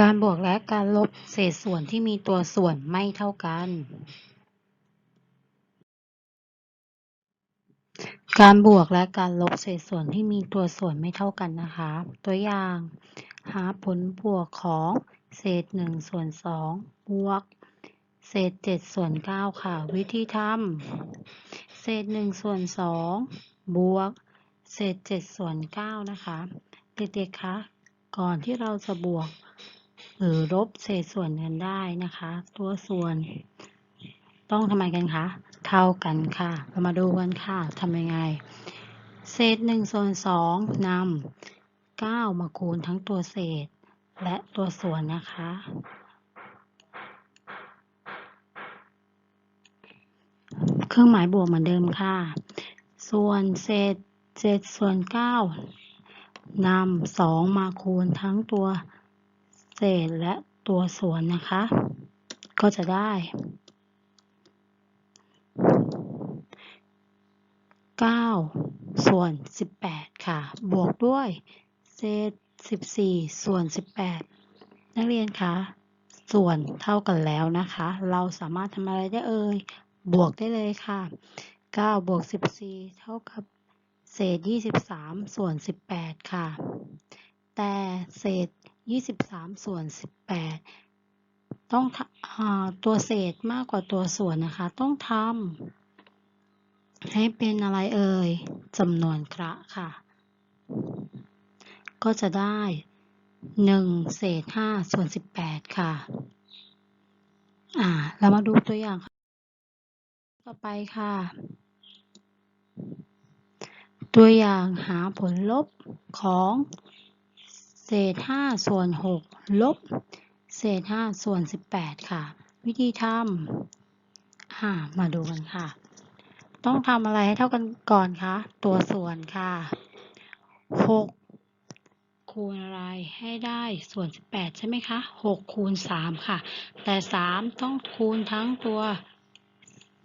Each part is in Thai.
การบวกและการลบเศษส่วนที่มีตัวส่วนไม่เท่ากัน การบวกและการลบเศษส่วนที่มีตัวส่วนไม่เท่ากันนะคะ ตัวอย่าง หาผลบวกของเศษหนึ่งส่วนสองบวก เศษเจ็ดส่วนเก้าค่ะ วิธีทำเศษหนึ่งส่วนสองบวก เศษเจ็ดส่วนเก้านะคะ เด็กๆคะ ก่อนที่เราจะบวก หรือลบเศษส่วนกันได้นะคะ ตัวส่วน ต้องทำไมกันคะ เท่ากันค่ะ เรามาดูกันค่ะทำยังไง เศษหนึ่งส่วนสองนำเก้ามาคูณทั้งตัวเศษ และตัวส่วนนะคะเครื่องหมายบวกเหมือนเดิมค่ะ ส่วนเศษเจ็ดส่วนเก้านำสองมาคูณทั้งตัว เศษและตัวส่วนนะคะ ก็จะได้เก้าส่วนสิบแปดค่ะ บวกด้วย เศษสิบสี่ส่วนสิบแปดนักเรียนคะส่วนเท่ากันแล้วนะคะ เราสามารถทำอะไรได้เอ่ย บวกได้เลยค่ะ 9 บวก 14 เท่ากับเศษ 23 ส่วน 18 ค่ะ แต่เศษ 23 ส่วน 18 ต้องอตัวเศษมากกว่าตัวส่วนนะคะ ต้องทำให้เป็นอะไรเอ่ยจำนวนคระค่ะ ก็จะได้ 1 เศษ 5 ส่วน 18 ค่ะ อ่า เรามาดูตัวอย่าง ต่อไปค่ะตัวอย่างหาผลลบของ เศษ5ส่วน6ลบ เศษ5ส่วน18ค่ะ วิธีทำอ่ามาดูกันค่ะ ต้องทำอะไรให้เท่ากันก่อนคะตัวส่วนค่ะ6คูณอะไรให้ได้ส่วน 18 ใช่ไหมคะ 6 คูณ 3 ค่ะ แต่ 3 ต้องคูณทั้งตัว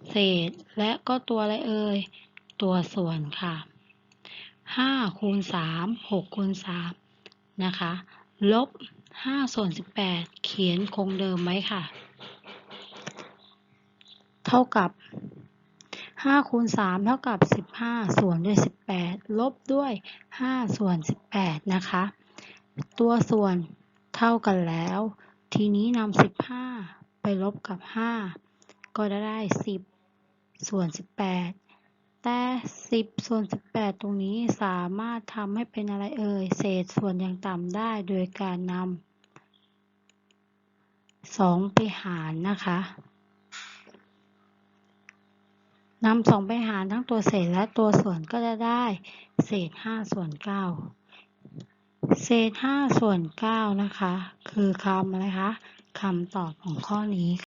เศษ และก็ตัวอะไรเอ่ย ตัวส่วนค่ะ 5 คูณ 3 6 คูณ 3 นะคะลบ5ส่วน18 เขียนคงเดิมไว้ค่ะ เท่ากับ5คูณ3เท่ากับ 15 ส่วนด้วย 18 ลบด้วย 5 ส่วน 18 นะคะ ตัวส่วนเท่ากันแล้ว ทีนี้นำ15 ไปลบกับ 5 ก็จะได้ 10 ส่วน 18 แต่10ส่วน18ตรงนี้สามารถทำให้เป็นอะไรเอ่ย เศษส่วนอย่างต่ำได้โดยการนำ2ไปหารนะคะนำ2ไปหารทั้งตัวเศษและตัวส่วนก็จะได้ เศษ5ส่วน9เศษ5ส่วน9นะคะ คือคำอะไรคะคำตอบของข้อนี้